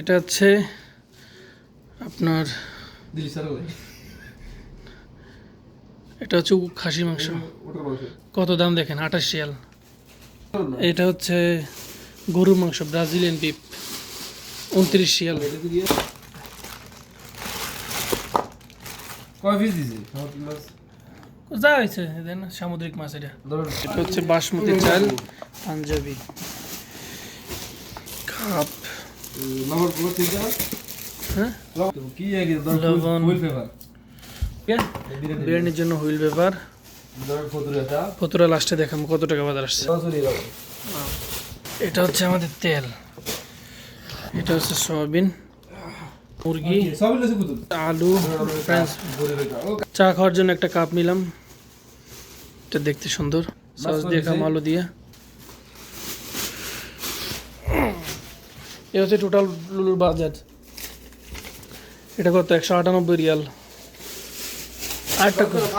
এটা হচ্ছে আপনার এটা হচ্ছে খাসি মাংস। কত দাম দেখেন? আঠাশ শিয়াল এটা হচ্ছে গরুর মাংস ব্রাজিলিয়ান বিপ উনত্রিশ শিয়াল যা হয়েছে সামুদ্রিক মাছ এটা। এটা হচ্ছে বাসমতি চাল পাঞ্জাবি। কাপ লবণগুলো ঠিক আছে হ্যাঁ? কি আগে লবণ। ফুল পেপার? বিরিয়ানির জন্য হুইল পেপার। কতটা লাস্টে দেখাম কত টাকা বাজার আসছে। এটা হচ্ছে আমাদের তেল। এটা হচ্ছে সয়াবিন মুরগি আলু চা খাওয়ার জন্য একটা কাপ নিলাম। এটা দেখতে সুন্দর। সস দিয়ে খাম আলু দিয়ে। এ হচ্ছে টোটাল লুলুর বাজেট এটা কত? একশো আটানব্বই রিয়াল। আরেকটা